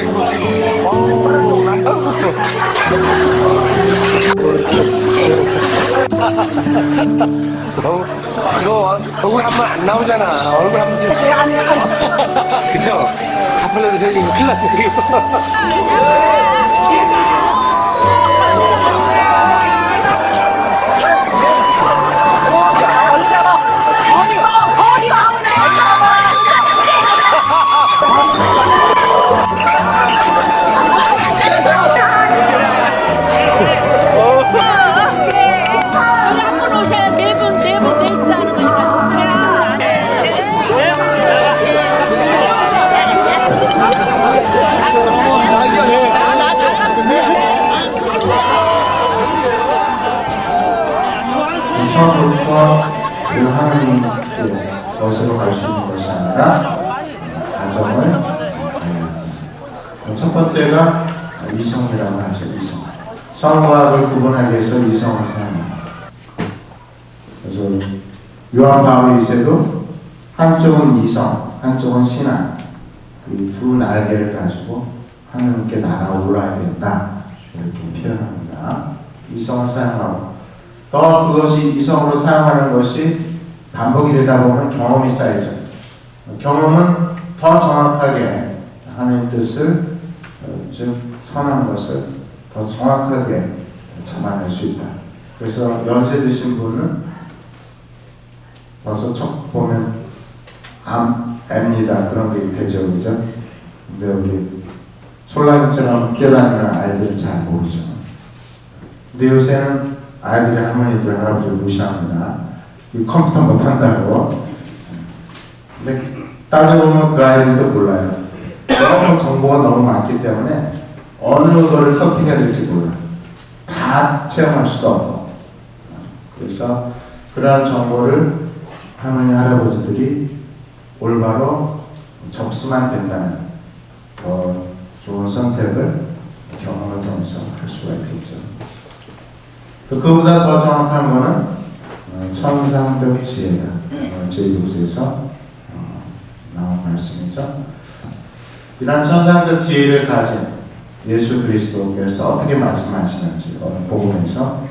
지금. 어, 이거 얼굴 한 번 안 나오잖아. 얼굴 한 번. 그쵸? 카플레도 저기 큰일 났네. 그 하나님께 것으로 갈 수 있는 것이 아니라 가정을 음, 첫 번째가 이성이라고 하죠. 이성. 성과학을 구분하기 위해서 이성을 사용합니다. 그래서 요한 바울 이세도 한쪽은 이성, 한쪽은 신앙 이두 날개를 가지고 하나님께 날아올라야 된다 이렇게 표현합니다. 이성을 사용하고 더 그것이 이성으로 사용하는 것이 반복이 되다 보면 경험이 쌓이죠. 경험은 더 정확하게 하나님 뜻을 어, 즉 선한 것을 더 정확하게 잡아낼 수 있다. 그래서 연세 드신 분은 벌써 첫 보면 암, 앱니다 그런 게 되죠, 그죠? 근데 우리 촐라님처럼 뛰어다니는 아이들은 잘 모르죠. 근데 요새는 아이들이 할머니들 할아버지를 무시합니다. 이 컴퓨터 못한다고. 근데 따져보면 그 아이들도 몰라요. 너무 정보가 너무 많기 때문에 어느 거를 선택해야 될지 몰라요. 다 체험할 수도 없고. 그래서 그러한 정보를 할머니 할아버지들이 올바로 접수만 된다면 더 좋은 선택을 경험을 통해서 할 수가 있겠죠. 또 그보다 더 정확한 거는 어, 천상적 지혜다. 어, 저희 교수에서 어, 나온 말씀이죠. 이런 천상적 지혜를 가진 예수 그리스도께서 어떻게 말씀하시는지 오늘 복음에서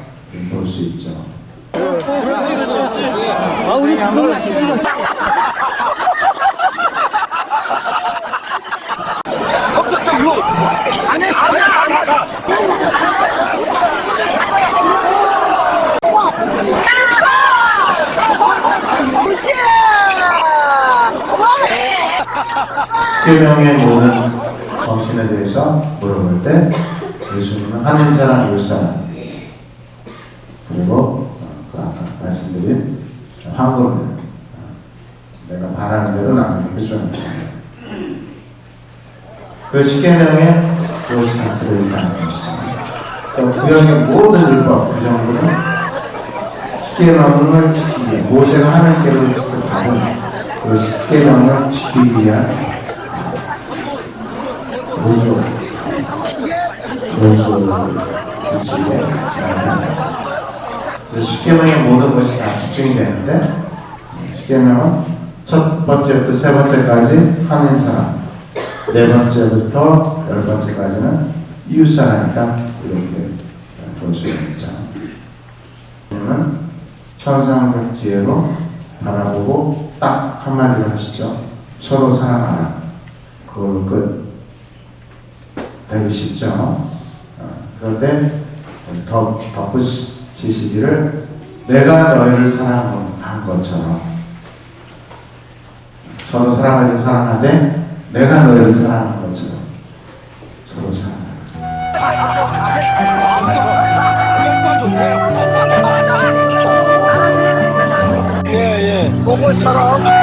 볼 수 있죠. 십계명의 모든 정신에 대해서 물어볼 때 예수님은 하나님 사랑, 이웃 사랑 그리고 어, 그 아까 말씀드린 황금은 어, 내가 바라는 대로 나에게 해주는. 그 십계명에 그것이 다 들어있다는 것입니다. 또 구약의 모든 율법 구정들은 십계명을 지키기 모세가 하나님께로 직접 받은 그 십계명을 지키기 위한 모조 모조 규칙에 그 십계명의 모든 것이 다 집중이 되는데 십계명은 첫 번째부터 세 번째까지 하나님 사랑 네 번째부터 열 번째까지는 이웃 사랑이다 이렇게 볼 수 있죠. 는 천상적 지혜로 바라보고 딱 한마디로 하시죠. 서로 사랑하라. 그걸 끝. 되기 쉽죠. 어, 그런데 더 덧붙이시기를 내가 너희를 사랑한 것처럼 서로 사랑하기 사랑하되 내가 너희를 사랑한 것처럼 서로 사랑하라. 예, 예. 보고처럼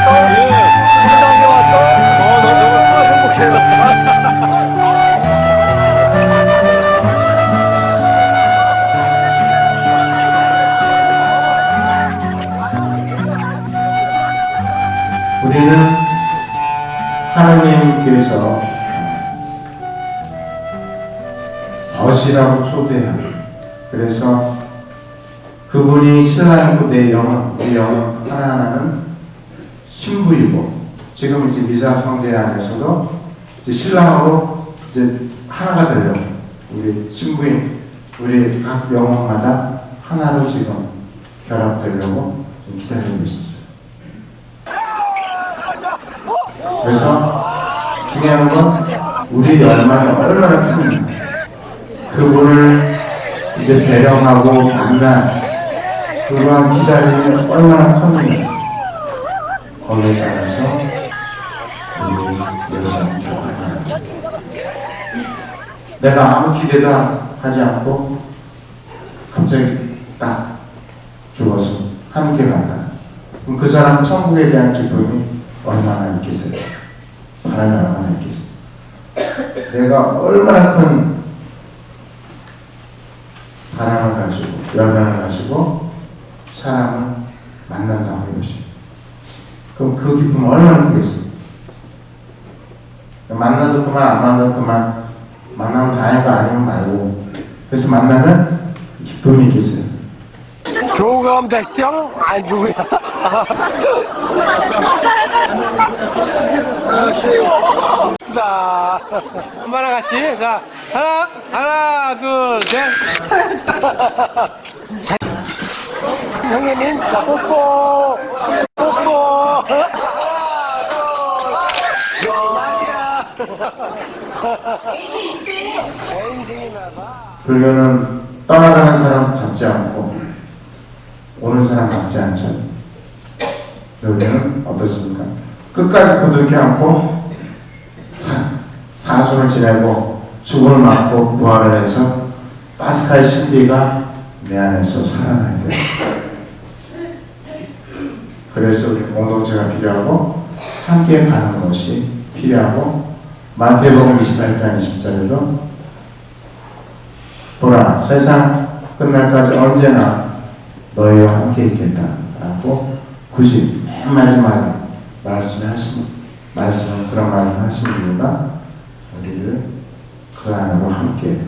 와서 와서 어, 너 너무 행복해. 우리는 하나님께서 어시라고 초대하고 그래서 그분이 신랑이고 내 영혼, 내 영혼 하나하나는 신부이고 지금 이제 미사 성제 안에서도 이제 신랑하고 이제 하나가 되려고 우리 신부인 우리 각 영혼마다 하나로 지금 결합되려고 좀 기다리고 있습니다. 그래서 중요한 건 우리 열망이 얼마나 큰 그분을 이제 배령하고 만난 그러한 기다림이 얼마나 컸는지 거기에 따라서 우리 여러분 결혼을 내가 아무 기대도 하지 않고 갑자기 딱 죽어서 함께 간다. 그럼 그 사람 천국에 대한 기쁨이 얼마나 있겠어요? 얼마나 있겠어요? 내가 얼마나 큰 바람을 가지고 열망을 가지고 사람을 만난다고 이것이 그럼 그 기쁨은 얼마나 크겠어요? 만나도 그만 안 만나도 그만 만나면 다행인 거 아니면 말고 그래서 만나면 기쁨이 있겠어요. 교감 대시정 안 누구야? 자, 엄마랑 같이 자 하나 하나 둘 셋. 형님 자 뽀뽀 뽀뽀. 불교는 떠나가는 사람 잡지 않고 오는 사람 잡지 않죠. 여기는 어떻습니까? 끝까지 부득이 않고 사, 수를 지내고 죽음을 맞고 부활을 해서 파스칼 신비가 내 안에서 살아나야 그래서 우리 공동체가 필요하고 함께 가는 것이 필요하고 마태복음 28장 20절에도 보라 세상 끝날까지 언제나 너희와 함께 있겠다라고 90 한 말씀 하 말씀을 하신 말씀을 그런 말씀을 하신 이유가 우리를 그 안으로 함께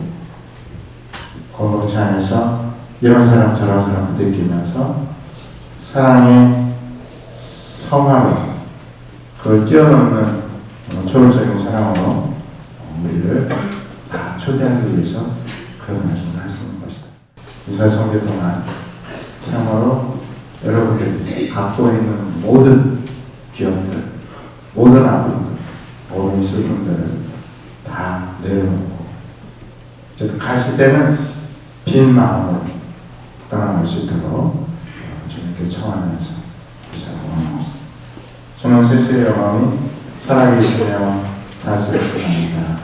공동체 안에서 이런 사람 저런 사람 부대끼면서 사랑의 성화로 그걸 뛰어넘는 초월적인 사랑으로 우리를 다 초대하기 위해서 그런 말씀을 하시는 것이다. 이사 성계 동안 참으로 여러분들이 갖고 있는 모든 기억들, 모든 아픔들, 모든 슬픔들을 다 내려놓고 이제 가실 때는 빈 마음으로 떠나갈 수 있도록 어, 주님께 청하면서. 주는 세수의 영광이 살아계시며 다스리십니다.